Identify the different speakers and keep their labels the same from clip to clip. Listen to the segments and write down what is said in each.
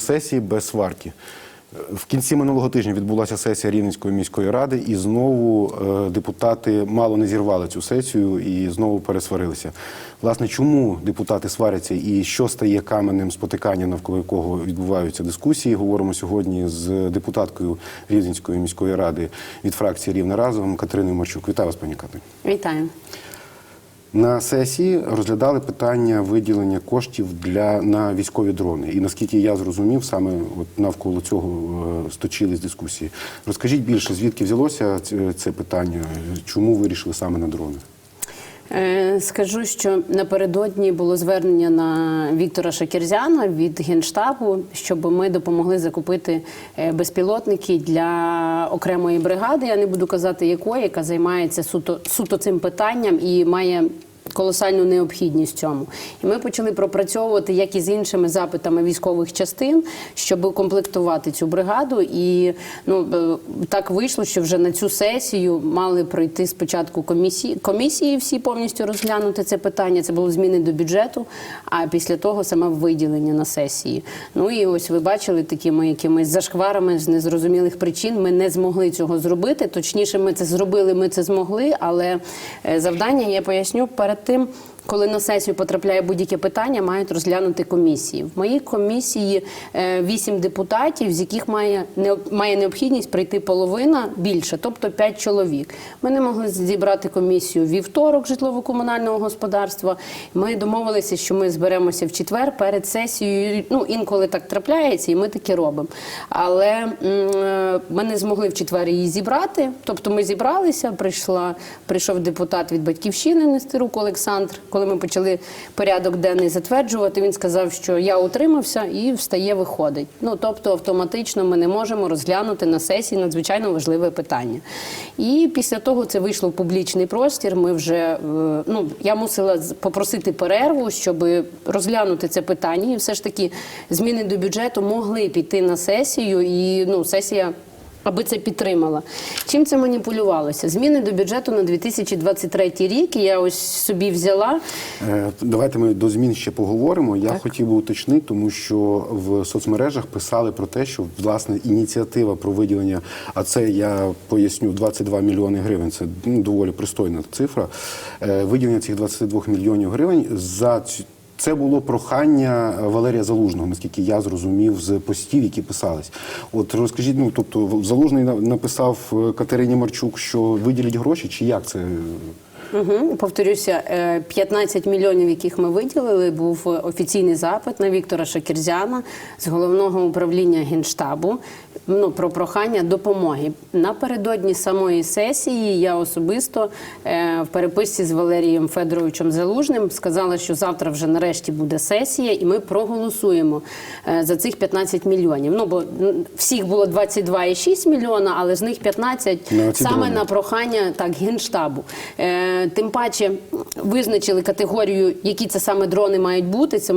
Speaker 1: Сесії без сварки. В кінці минулого тижня відбулася сесія Рівненської міської ради, і знову е, депутати мало не зірвали цю сесію і знову пересварилися. Власне, чому депутати сваряться і що стає каменем спотикання, навколо якого відбуваються дискусії? Говоримо сьогодні з депутаткою Рівненської міської ради від фракції Рівне разом Катериною Марчук. Вітаю вас, пані Кати.
Speaker 2: Вітаю.
Speaker 1: На сесії розглядали питання виділення коштів для на військові дрони. І наскільки я зрозумів, саме от навколо цього е, сточились дискусії. Розкажіть більше, звідки взялося це, це питання? Чому вирішили саме на дрони?
Speaker 2: Е, Скажу, що напередодні було звернення на Віктора Шакірзяна від Генштабу, щоб ми допомогли закупити е, безпілотники для окремої бригади. Я не буду казати якої, яка займається суто, суто цим питанням і має. Колосальну необхідність цьому, і ми почали пропрацьовувати як і з іншими запитами військових частин, щоб комплектувати цю бригаду. І ну е, так вийшло, що вже на цю сесію мали пройти спочатку комісії комісії, всі повністю розглянути це питання. Це було зміни до бюджету. А після того саме виділення на сесії. Ну і ось ви бачили такими якимись зашкварами з незрозумілих причин. Ми не змогли цього зробити. Точніше, ми це зробили, ми це змогли. Але е, завдання я поясню перед тим тим коли на сесію потрапляє будь-яке питання, мають розглянути комісії. В моїй комісії е, вісім депутатів, з яких має має необхідність прийти половина більше, тобто п'ять чоловік. Ми не могли зібрати комісію вівторок житлово-комунального господарства. Ми домовилися, що ми зберемося в четвер перед сесією. Ну інколи так трапляється, і ми таке робимо. Але е, ми не змогли в четвер її зібрати. Тобто ми зібралися. Прийшла прийшов депутат від батьківщини Нестерук Олександр. Коли ми почали порядок денний затверджувати, він сказав, що я утримався і встає, виходить. Ну тобто, автоматично ми не можемо розглянути на сесії надзвичайно важливе питання. І після того це вийшло в публічний простір. Ми вже е, ну я мусила попросити перерву, щоб розглянути це питання, і все ж таки зміни до бюджету могли піти на сесію, і ну сесія. Аби це підтримала. Чим це маніпулювалося? Зміни до бюджету на 2023 рік. Я ось собі взяла.
Speaker 1: Е, Давайте ми до змін ще поговоримо. Я хотів би уточнити, тому що в соцмережах писали про те, що власне ініціатива про виділення, а це я поясню 22 мільйони гривень. Це ну, доволі пристойна цифра. Е, Виділення цих 22 мільйонів гривень за цю. Це було прохання Валерія Залужного, наскільки я зрозумів з постів, які писались. От розкажіть, ну тобто Залужний на- написав е, Катерині Марчук, що виділять гроші, чи як це?
Speaker 2: Угу. Повторюся, е, 15 мільйонів, яких ми виділили, був офіційний запит на Віктора Шакірзяна з головного управління генштабу. Ну про прохання допомоги напередодні самої сесії. Я особисто е, в переписці з Валерієм Федоровичем Залужним сказала, що завтра вже нарешті буде сесія, і ми проголосуємо е, за цих 15 мільйонів. Ну бо всіх було 22,6 мільйона, але з них 15
Speaker 1: На
Speaker 2: саме на прохання так генштабу. Е, тим паче визначили категорію, які це саме дрони мають бути. Це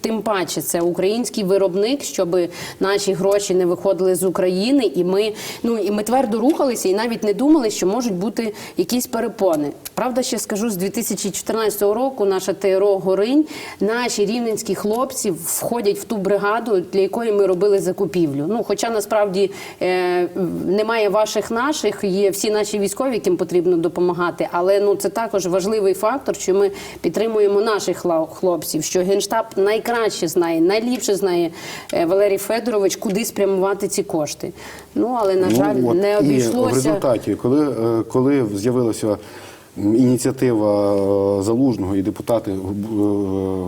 Speaker 2: Тим паче це український виробник, щоб наші гроші не виходили з України, і ми ну і ми твердо рухалися, і навіть не думали, що можуть бути якісь перепони. Правда, ще скажу з 2014 року. Наша ТРО Горинь, наші рівненські хлопці входять в ту бригаду, для якої ми робили закупівлю. Ну, хоча насправді е, немає ваших наших, є всі наші військові, яким потрібно допомагати. Але ну це також важливий фактор, що ми підтримуємо наших хлопців. Що генштаб найкраще знає, найліпше знає е, Валерій Федорович, куди спрямувати ці кошти. Ну але на жаль,
Speaker 1: Ну, от,
Speaker 2: не
Speaker 1: І в результаті, коли, е, коли з'явилася ініціатива е, залужного і депутати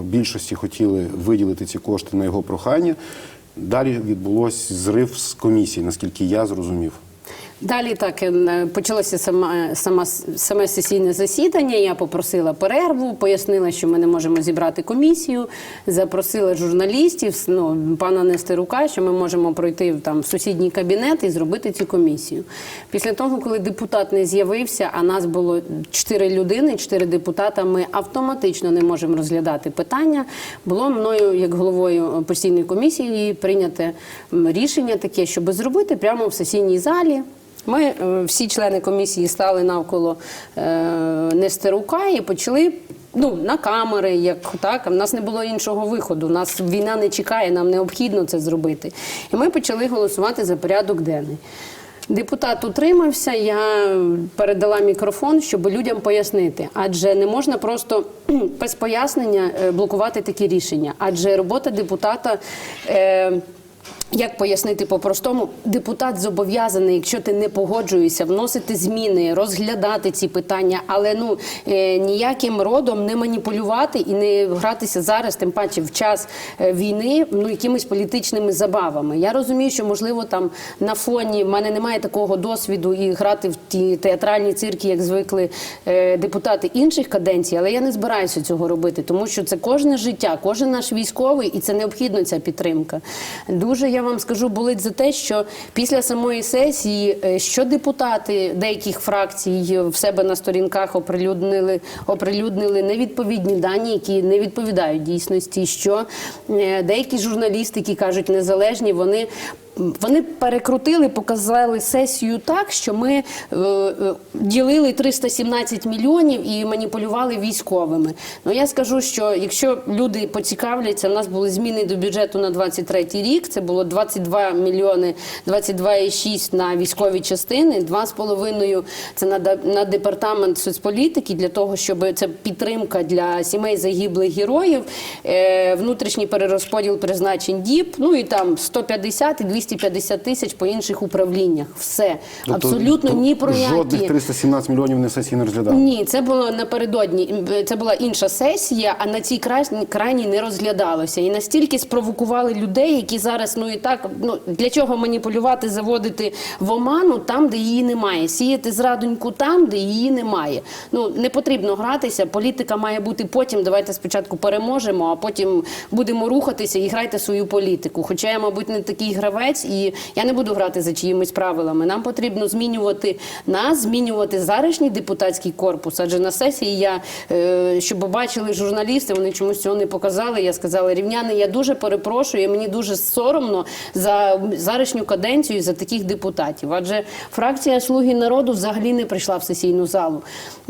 Speaker 1: більшості хотіли виділити ці кошти на його прохання, далі відбулось зрив з комісії, наскільки я зрозумів.
Speaker 2: Далі так е, почалося сама, сама саме сесійне засідання. Я попросила перерву, пояснила, що ми не можемо зібрати комісію. Запросила журналістів, ну пана Нестерука, що ми можемо пройти там в сусідній кабінет і зробити цю комісію. Після того, коли депутат не з'явився, а нас було чотири людини, чотири депутата. Ми автоматично не можемо розглядати питання. Було мною, як головою постійної комісії, прийняте рішення таке, щоб зробити прямо в сесійній залі. Ми е, всі члени комісії стали навколо е, Нестерука і почали ну, на камери, як так. У нас не було іншого виходу. У нас війна не чекає, нам необхідно це зробити. І ми почали голосувати за порядок денний. Депутат утримався, я передала мікрофон, щоб людям пояснити. Адже не можна просто без пояснення е, блокувати такі рішення. Адже робота депутата. Е, як пояснити по-простому, депутат зобов'язаний, якщо ти не погоджуєшся, вносити зміни, розглядати ці питання, але ну е, ніяким родом не маніпулювати і не гратися зараз, тим паче в час е, війни, ну якимись політичними забавами. Я розумію, що можливо там на фоні в мене немає такого досвіду і грати в ті театральні цирки, як звикли е, депутати інших каденцій, але я не збираюся цього робити, тому що це кожне життя, кожен наш військовий, і це необхідно ця підтримка. Дуже я вам скажу, болить за те, що після самої сесії, е, що депутати деяких фракцій в себе на сторінках оприлюднили, оприлюднили невідповідні дані, які не відповідають дійсності. Що е, деякі журналісти, які кажуть незалежні, вони. Вони перекрутили, показали сесію так, що ми е, е, ділили 317 мільйонів і маніпулювали військовими. Ну я скажу, що якщо люди поцікавляться, у нас були зміни до бюджету на 23 рік. Це було 22 мільйони, 22,6 на військові частини, 2,5 це на, на департамент соцполітики для того, щоб це підтримка для сімей загиблих героїв, е, внутрішній перерозподіл призначень діб, ну і там 150 і 250 тисяч по інших управліннях. Все
Speaker 1: Тобто,
Speaker 2: абсолютно
Speaker 1: то
Speaker 2: ні про
Speaker 1: жодних
Speaker 2: які.
Speaker 1: 317 мільйонів на сесії не розглядали.
Speaker 2: Ні, це було напередодні. Це була інша сесія, а на цій крайній крайній не розглядалося. І настільки спровокували людей, які зараз ну і так ну для чого маніпулювати, заводити в оману там, де її немає, сіяти зрадоньку там, де її немає. Ну не потрібно гратися. Політика має бути потім. Давайте спочатку переможемо, а потім будемо рухатися і грайте свою політику. Хоча я, мабуть, не такий гравець, і я не буду грати за чиїмись правилами. Нам потрібно змінювати нас, змінювати зарішній депутатський корпус. Адже на сесії я е, щоб бачили журналісти, вони чомусь цього не показали. Я сказала, рівняни, я дуже перепрошую. Мені дуже соромно за зарішню каденцію за таких депутатів. Адже фракція Слуги народу взагалі не прийшла в сесійну залу.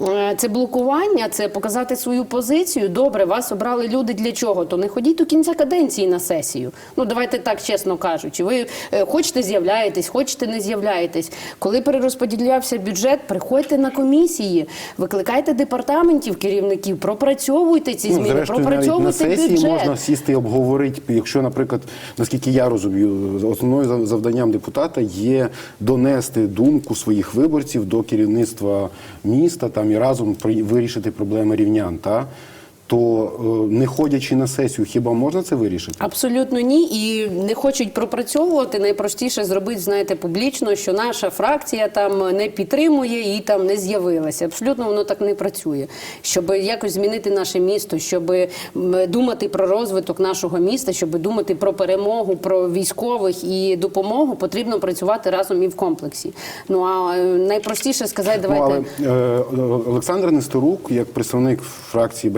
Speaker 2: Е, Це блокування, це показати свою позицію. Добре, вас обрали люди для чого? То не ходіть до кінця каденції на сесію. Ну давайте так чесно кажучи. Ви хочете з'являєтесь, хочете не з'являєтесь. Коли перерозподілявся бюджет, приходьте на комісії, викликайте департаментів, керівників, пропрацьовуйте ці
Speaker 1: Ну,
Speaker 2: зміни,
Speaker 1: зрештою, навіть на
Speaker 2: пропрацьовуйте
Speaker 1: сесії
Speaker 2: бюджет.
Speaker 1: можна сісти і обговорити. Якщо, наприклад, наскільки я розумію, основною за- завданням депутата є донести думку своїх виборців до керівництва міста там і разом вирішити проблеми рівнян. Та? То е, не ходячи на сесію, хіба можна це вирішити?
Speaker 2: Абсолютно ні, і не хочуть пропрацьовувати. Найпростіше зробити, знаєте, публічно, що наша фракція там не підтримує і там не з'явилася. Абсолютно воно так не працює. Щоб якось змінити наше місто, щоб думати про розвиток нашого міста, щоб думати про перемогу, про військових і допомогу, потрібно працювати разом і в комплексі. Ну а е, найпростіше сказати, давайте.
Speaker 1: Ну, але е, Олександр Нестерук, як представник фракції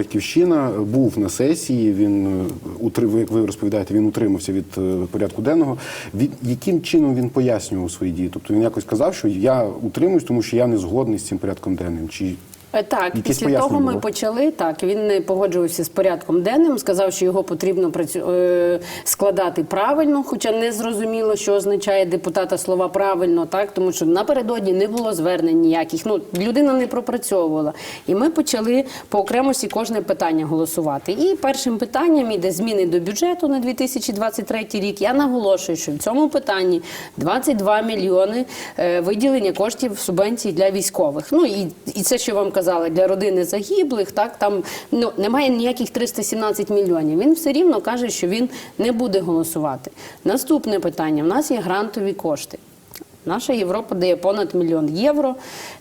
Speaker 1: Батьківщина, був на сесії. Він утрив, як ви розповідаєте, він утримався від е, порядку денного. Від яким чином він пояснював свої дії? Тобто він якось казав, що я утримуюсь, тому що я не згодний з цим порядком денним. Чи
Speaker 2: Е, Так,
Speaker 1: Якісь
Speaker 2: після
Speaker 1: пояснення
Speaker 2: того ми
Speaker 1: було?
Speaker 2: почали. Так, він не погоджувався з порядком денним, сказав, що його потрібно працю... е, складати правильно, хоча не зрозуміло, що означає депутата слова правильно, так тому що напередодні не було звернень ніяких. Ну людина не пропрацьовувала. І ми почали по окремості кожне питання голосувати. І першим питанням іде зміни до бюджету на 2023 рік. Я наголошую, що в цьому питанні 22 мільйони е, виділення коштів субвенцій для військових. Ну і, і це, що вам казали, для родини загиблих, так там ну немає ніяких 317 мільйонів. Він все рівно каже, що він не буде голосувати. Наступне питання: в нас є грантові кошти. Наша Європа дає понад мільйон євро.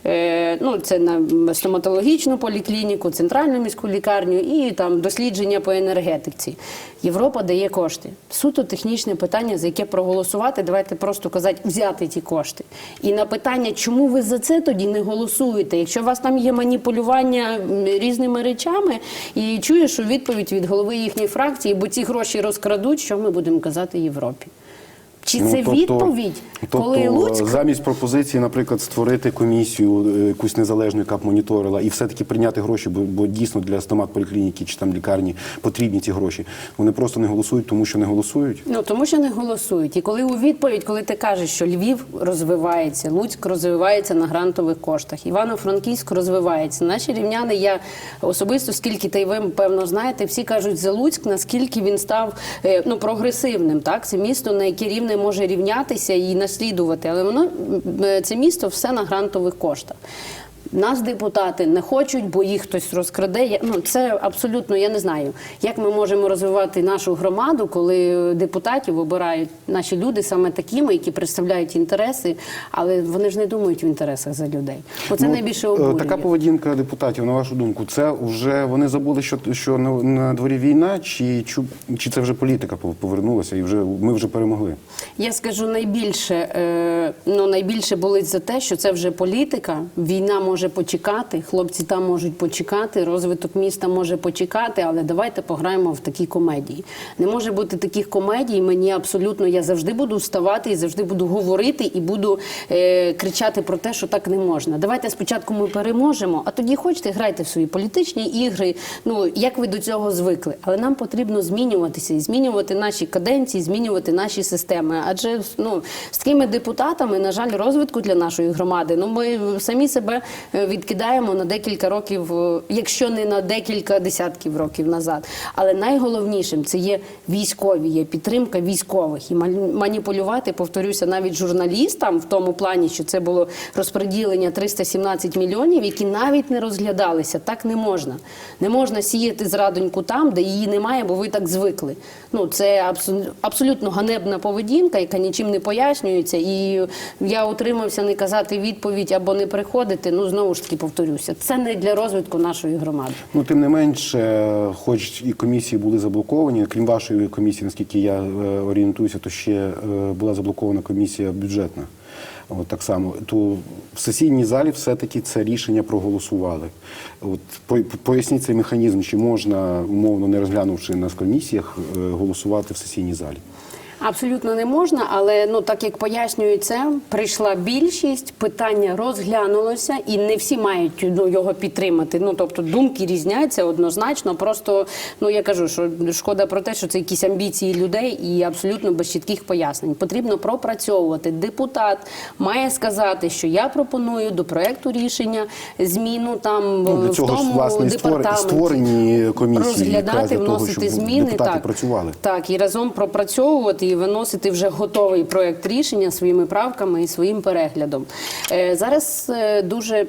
Speaker 2: Е, ну, це на стоматологічну поліклініку, центральну міську лікарню і там дослідження по енергетиці. Європа дає кошти. Суто технічне питання, за яке проголосувати. Давайте просто казати, взяти ті кошти. І на питання, чому ви за це тоді не голосуєте? Якщо у вас там є маніпулювання різними речами, і чую, що відповідь від голови їхньої фракції, бо ці гроші розкрадуть, що ми будемо казати Європі. Чи
Speaker 1: Ну,
Speaker 2: це
Speaker 1: тобто-
Speaker 2: відповідь,
Speaker 1: тобто,
Speaker 2: коли Луцьк
Speaker 1: замість пропозиції, наприклад, створити комісію е, якусь незалежну, яка б моніторила, і все-таки прийняти гроші, бо, бо дійсно для стомат-поліклініки чи там лікарні потрібні ці гроші. Вони просто не голосують, тому що не голосують.
Speaker 2: Ну тому що не голосують. І коли у відповідь, коли ти кажеш, що Львів розвивається, Луцьк розвивається на грантових коштах, Івано-Франківськ розвивається. Наші рівняни, я особисто, скільки та й ви певно знаєте, всі кажуть за Луцьк, наскільки він став е, ну прогресивним. Так, це місто, на яке рівне може рівнятися і наслідувати, але воно це місто все на грантових коштах. Нас депутати не хочуть, бо їх хтось розкраде. Я- Ну це абсолютно я не знаю, як ми можемо розвивати нашу громаду, коли депутатів обирають наші люди саме такими, які представляють інтереси, але вони ж не думають в інтересах за людей. Оце найбільше
Speaker 1: е,
Speaker 2: обурює.
Speaker 1: Така поведінка депутатів, на вашу думку, це вже вони забули, що, що на, на дворі війна, чи, чи, це вже політика пов- повернулася, і вже ми вже перемогли.
Speaker 2: Я скажу найбільше, е, ну найбільше болить за те, що це вже політика. Війна може почекати, хлопці там можуть почекати, розвиток міста може почекати, але давайте пограємо в такі комедії. Не може бути таких комедій. Мені абсолютно я завжди буду вставати і завжди буду говорити і буду е, кричати про те, що так не можна. Давайте спочатку ми переможемо, а тоді хочете грайте в свої політичні ігри. Ну як ви до цього звикли? Але нам потрібно змінюватися і змінювати наші каденції, змінювати наші системи. Адже ну з такими депутатами, на жаль, розвитку для нашої громади. Ну ми самі себе відкидаємо на декілька років, е, якщо не на декілька десятків років назад. Але найголовнішим це є військові, є підтримка військових і маніпулювати, повторюся, навіть журналістам в тому плані, що це було розподілення 317 мільйонів, які навіть не розглядалися. Так не можна. Не можна сіяти зрадоньку там, де її немає, бо ви так звикли. Ну це абсо- абсолютно ганебна поведінка, яка нічим не пояснюється. І я утримався не казати відповідь або не приходити. Ну знову ж таки повторюся, це не для розвитку нашої громади.
Speaker 1: Ну, тим не менше, хоч і комісії були заблоковані, крім вашої комісії, наскільки я е, орієнтуюся, то ще е, була заблокована комісія бюджетна. От так само, то в сесійній залі все-таки це рішення проголосували. От по- поясніть цей механізм, чи можна, умовно не розглянувши на комісіях, е, голосувати в сесійній залі.
Speaker 2: Абсолютно не можна, але ну так як пояснюють це, прийшла більшість, питання розглянулося, і не всі мають ну, його підтримати. Ну тобто думки різняться однозначно. Просто ну я кажу, що шкода про те, що це якісь амбіції людей і абсолютно без чітких пояснень. Потрібно пропрацьовувати. Депутат має сказати, що я пропоную до проекту рішення зміну там
Speaker 1: Ну, для
Speaker 2: в
Speaker 1: цього ж,
Speaker 2: тому
Speaker 1: власне,
Speaker 2: департаменті.
Speaker 1: створені комісії,
Speaker 2: розглядати,
Speaker 1: того,
Speaker 2: вносити зміни. так,
Speaker 1: працювали.
Speaker 2: так, і разом пропрацьовувати виносити вже готовий проект рішення своїми правками і своїм переглядом. Е, зараз е, дуже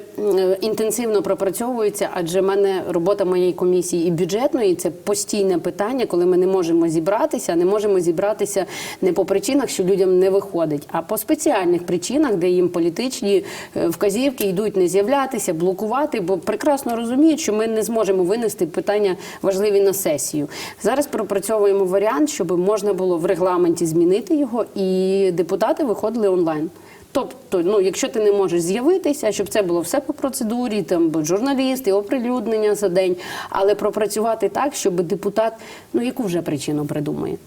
Speaker 2: інтенсивно пропрацьовується, адже в мене робота моєї комісії і бюджетної це постійне питання, коли ми не можемо зібратися, не можемо зібратися не по причинах, що людям не виходить, а по спеціальних причинах, де їм політичні е, вказівки йдуть не з'являтися, блокувати, бо прекрасно розуміють, що ми не зможемо винести питання важливі на сесію. Зараз пропрацьовуємо варіант, щоб можна було в регламенті змінити його, і депутати виходили онлайн. Тобто, ну якщо ти не можеш з'явитися, щоб це було все по процедурі, там журналісти, оприлюднення за день, але пропрацювати так, щоб депутат, ну яку вже причину придумає.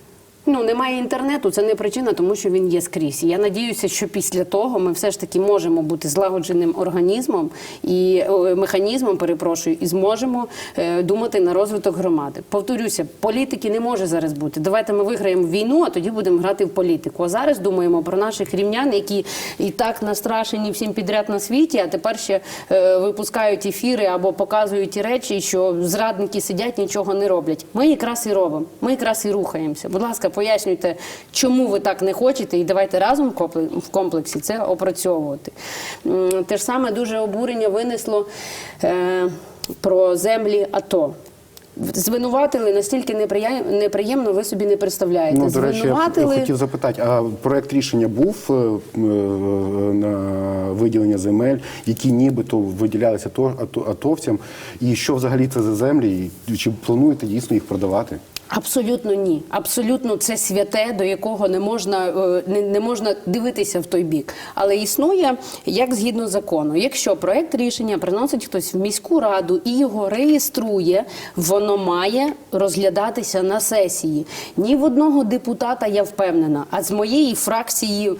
Speaker 2: Ну, немає інтернету, це не причина, тому що він є скрізь. Я надіюся, що після того ми все ж таки можемо бути злагодженим організмом і механізмом, перепрошую, і зможемо е, думати на розвиток громади. Повторюся, політики не може зараз бути. Давайте ми виграємо війну, а тоді будемо грати в політику. А зараз думаємо про наших рівнян, які і так настрашені всім підряд на світі, а тепер ще е, випускають ефіри або показують ті речі, що зрадники сидять, нічого не роблять. Ми якраз і робимо. Ми якраз і рухаємося. Будь ласка, пояснюйте, чому ви так не хочете, і давайте разом в комплексі це опрацьовувати. Те ж саме дуже обурення винесло е, про землі АТО. Звинуватили настільки неприємно, ви собі не представляєте.
Speaker 1: Ну, до речі, я хотів запитати, а проект рішення був е, е, на виділення земель, які нібито виділялися то- ато- атовцям, і що взагалі це за землі, і чи плануєте дійсно їх продавати?
Speaker 2: Абсолютно ні. Абсолютно це святе, до якого не можна, е, не, не можна дивитися в той бік. Але існує як згідно закону. Якщо проект рішення приносить хтось в міську раду і його реєструє, воно має розглядатися на сесії. Ні в одного депутата я впевнена, а з моєї фракції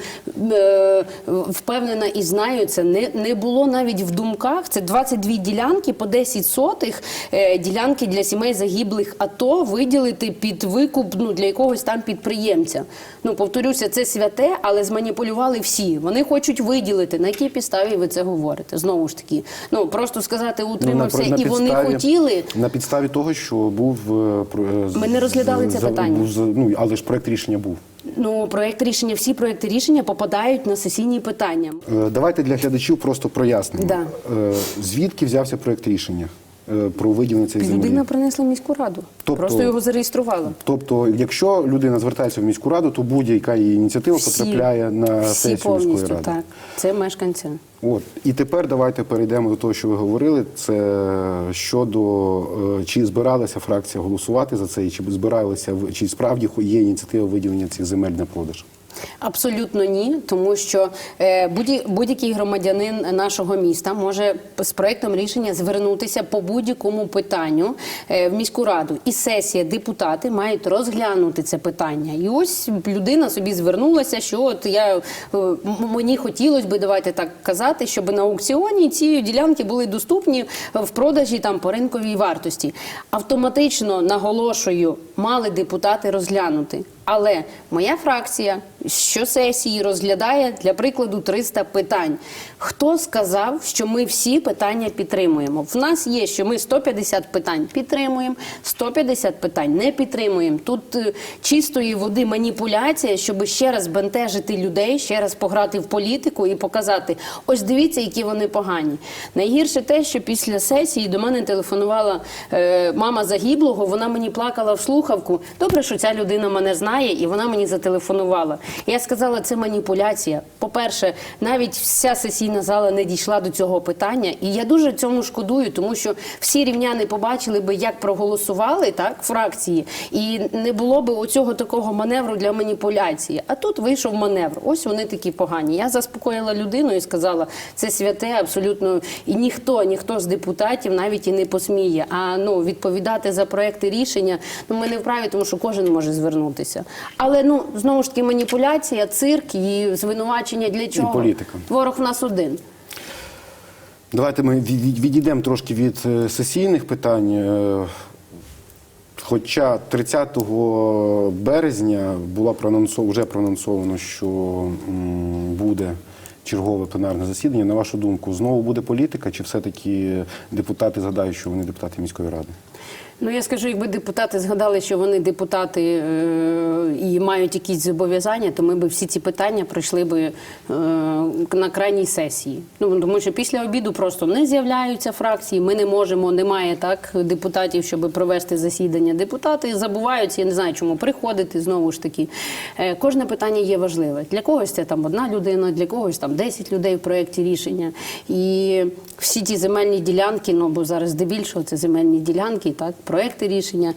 Speaker 2: е, впевнена і знаю це. Не, не було навіть в думках. Це 22 ділянки по 10 сотих е, ділянки для сімей загиблих АТО виділити під викуп ну, для якогось там підприємця. Ну, повторюся, це святе, але зманіпулювали всі. Вони хочуть виділити. На якій підставі ви це говорите? Знову ж таки, ну просто сказати утримався, і вони хотіли.
Speaker 1: на підставі того, що був е, е,
Speaker 2: Ми не розглядали це питання.
Speaker 1: за- ну але ж проект рішення був.
Speaker 2: Ну, проект рішення, всі проекти рішення попадають на сесійні питання.
Speaker 1: Е, Давайте для глядачів просто прояснимо.
Speaker 2: Да.
Speaker 1: Звідки взявся проект рішення про виділення цієї землі?
Speaker 2: Людина принесла в міську раду.
Speaker 1: Тобто-
Speaker 2: Просто його зареєструвала.
Speaker 1: Тобто, якщо людина звертається в міську раду, то будь-яка її ініціатива
Speaker 2: Всі-
Speaker 1: потрапляє на
Speaker 2: всі
Speaker 1: сесію
Speaker 2: повністю,
Speaker 1: міської ради.
Speaker 2: так. Це мешканці.
Speaker 1: От і тепер давайте перейдемо до того, що ви говорили. Це щодо е, чи збиралася фракція голосувати за це, і чи збиралися чи справді є ініціатива виділення цих земель на продаж?
Speaker 2: Абсолютно ні, тому що е, будь- будь-який громадянин нашого міста може з проектом рішення звернутися по будь-якому питанню е, в міську раду. І сесія, депутати мають розглянути це питання. І ось людина собі звернулася, що от я е, мені хотілося би, давайте так казати, щоб на аукціоні ці ділянки були доступні в продажі там по ринковій вартості. Автоматично наголошую, мали депутати розглянути. Але моя фракція щосесії розглядає для прикладу 300 питань. Хто сказав, що ми всі питання підтримуємо? В нас є, що ми 150 питань підтримуємо, 150 питань не підтримуємо. Тут е, чистої води маніпуляція, щоб ще раз бентежити людей, ще раз пограти в політику і показати: ось дивіться, які вони погані. Найгірше те, що після сесії до мене телефонувала е, мама загиблого. Вона мені плакала в слухавку. Добре, що ця людина мене знає, і вона мені зателефонувала. Я сказала, це маніпуляція. По-перше, навіть вся сесійна зала не дійшла до цього питання, і я дуже цьому шкодую, тому що всі рівняни побачили би, як проголосували так фракції, і не було би оцього такого маневру для маніпуляції. А тут вийшов маневр. Ось вони такі погані. Я заспокоїла людину і сказала, це святе абсолютно і ніхто, ніхто з депутатів навіть і не посміє. А ну відповідати за проекти рішення. Ну ми не вправі, тому що кожен може звернутися. Але ну знову ж таки маніпуляція, цирк і звинувачення для чого?
Speaker 1: політика.
Speaker 2: Ворог в нас один.
Speaker 1: Давайте ми від- від- відійдемо трошки від е, сесійних питань. Е, Хоча 30 березня була проанонсовано, вже проанонсовано, що буде чергове пленарне засідання. На вашу думку, знову буде політика, чи все-таки депутати згадають, що вони депутати міської ради?
Speaker 2: Ну я скажу, якби депутати згадали, що вони депутати е, і мають якісь зобов'язання, то ми б всі ці питання пройшли би е, на крайній сесії. Ну тому що після обіду просто не з'являються фракції. Ми не можемо, немає так депутатів, щоб провести засідання. Депутати забуваються, я не знаю, чому приходити знову ж таки. Е, кожне питання є важливе. Для когось це там одна людина, для когось там 10 людей в проєкті рішення. І всі ті земельні ділянки, ну бо зараз здебільшого це земельні ділянки, так, проекти рішення,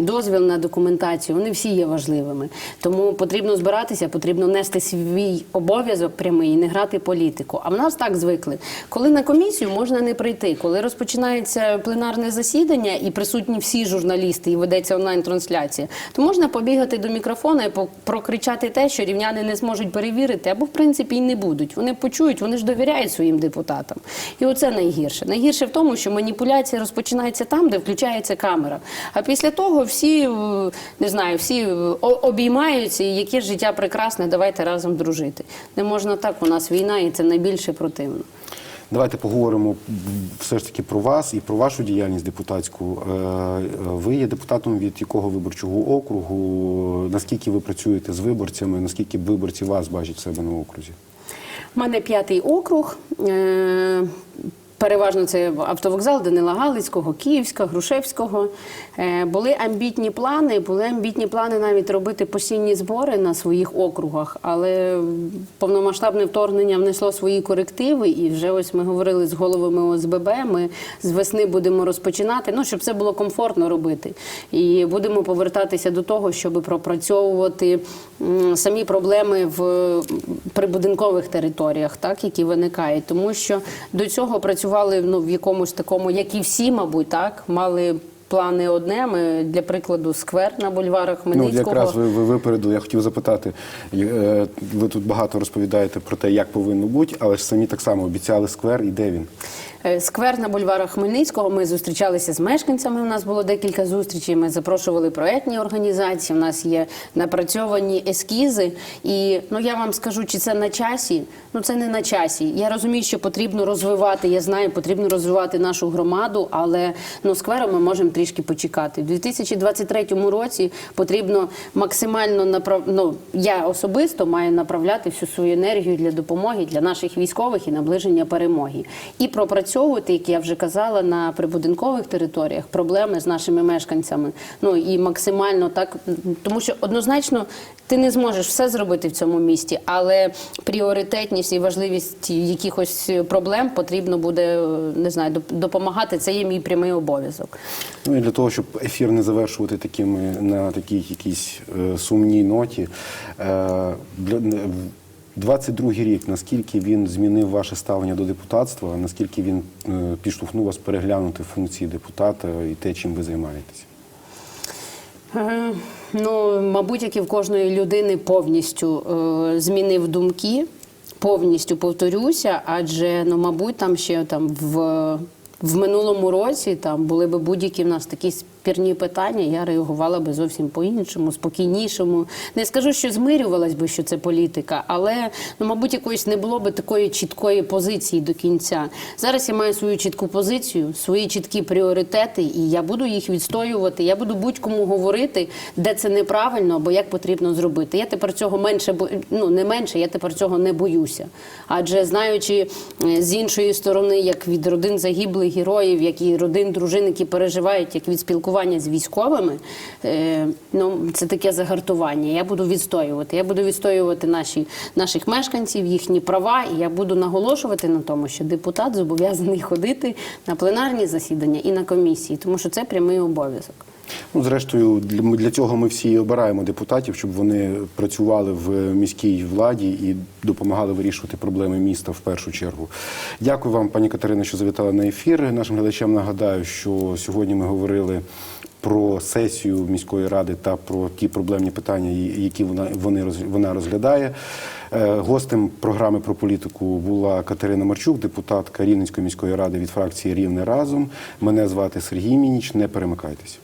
Speaker 2: дозвіл на документацію, вони всі є важливими. Тому потрібно збиратися, потрібно нести свій обов'язок прямий і не грати політику. А в нас так звикли. Коли на комісію можна не прийти, коли розпочинається пленарне засідання і присутні всі журналісти, і ведеться онлайн-трансляція, то можна побігати до мікрофона і прокричати те, що рівняни не зможуть перевірити, або в принципі і не будуть. Вони почують, вони ж довіряють своїм депутатам. І оце найгірше. Найгірше в тому, що маніпуляція розпочинається там, де включається камера. А після того всі е, не знаю, всі е, обіймаються, і яке життя прекрасне, давайте разом дружити. Не можна так. У нас війна, і це найбільше противно.
Speaker 1: Давайте поговоримо все ж таки про вас і про вашу діяльність депутатську. Е, Ви є депутатом від якого виборчого округу? Наскільки ви працюєте з виборцями? Наскільки виборці вас бачать в себе на окрузі?
Speaker 2: У мене п'ятий округ. Переважно це автовокзал Данила Галицького, Київська, Грушевського. Е, Були амбітні плани, були амбітні плани навіть робити постійні збори на своїх округах, але повномасштабне вторгнення внесло свої корективи, і вже ось ми говорили з головами ОСББ. Ми з весни будемо розпочинати. Ну щоб це було комфортно робити, і будемо повертатися до того, щоб пропрацьовувати самі проблеми в прибудинкових територіях, так які виникають, тому що до цього працювали ну в якомусь такому, як і всі, мабуть, так мали. Плани одне, ми для прикладу сквер на бульварах
Speaker 1: Ну,
Speaker 2: Хмельницького.
Speaker 1: якраз ви, ви випередили. Я хотів запитати, е, ви тут багато розповідаєте про те, як повинно бути, але ж самі так само обіцяли сквер, і де він?
Speaker 2: Е, Сквер на бульварах Хмельницького. Ми зустрічалися з мешканцями. У нас було декілька зустрічей. Ми запрошували проектні організації. У нас є напрацьовані ескізи. І ну я вам скажу, чи це на часі? Ну це не на часі. Я розумію, що потрібно розвивати. Я знаю, потрібно розвивати нашу громаду, але ну сквером ми можемо трішки почекати. У 2023 році потрібно максимально направ... ну, я особисто маю направляти всю свою енергію для допомоги для наших військових і наближення перемоги. І пропрацьовувати, як я вже казала, на прибудинкових територіях проблеми з нашими мешканцями. Ну і максимально так, тому що однозначно ти не зможеш все зробити в цьому місті, але пріоритетність і важливість якихось проблем потрібно буде не знаю, доп- допомагати. Це є мій прямий обов'язок.
Speaker 1: Ну і для того, щоб ефір не завершувати такими на такій якійсь е, сумній ноті. Е, для, 22-й рік, наскільки він змінив ваше ставлення до депутатства, наскільки він е, підштовхнув вас переглянути функції депутата і те, чим ви займаєтесь?
Speaker 2: Е, Ну, мабуть, як і в кожної людини повністю е, змінив думки, повністю повторюся, адже ну, мабуть, там ще там в, в минулому році там були би будь-які в нас такі спірні питання. Я реагувала би зовсім по-іншому, спокійнішому. Не скажу, що змирювалась би, що це політика, але ну, мабуть, якоїсь не було би такої чіткої позиції до кінця. Зараз я маю свою чітку позицію, свої чіткі пріоритети, і я буду їх відстоювати. Я буду будь-кому говорити, де це неправильно або як потрібно зробити. Я тепер цього менше ну не менше, я тепер цього не боюся. Адже знаючи е, з іншої сторони, як від родин загиблих героїв, які родин дружин, які переживають, як від спілкування з військовими, е, ну це таке загартування. Я буду відстоювати. Я буду відстоювати наші наших мешканців, їхні права, і я буду наголошувати на тому, що депутат зобов'язаний ходити на пленарні засідання і на комісії, тому що це прямий обов'язок.
Speaker 1: Ну, зрештою, для, цього ми всі обираємо депутатів, щоб вони працювали в міській владі і допомагали вирішувати проблеми міста в першу чергу. Дякую вам, пані Катерина, що завітала на ефір. Нашим глядачам нагадаю, що сьогодні ми говорили про сесію міської ради та про ті проблемні питання, які вона вони вона розглядає. Е, Гостем програми про політику була Катерина Марчук, депутатка Рівненської міської ради від фракції Рівне разом. Мене звати Сергій Мініч. Не перемикайтеся.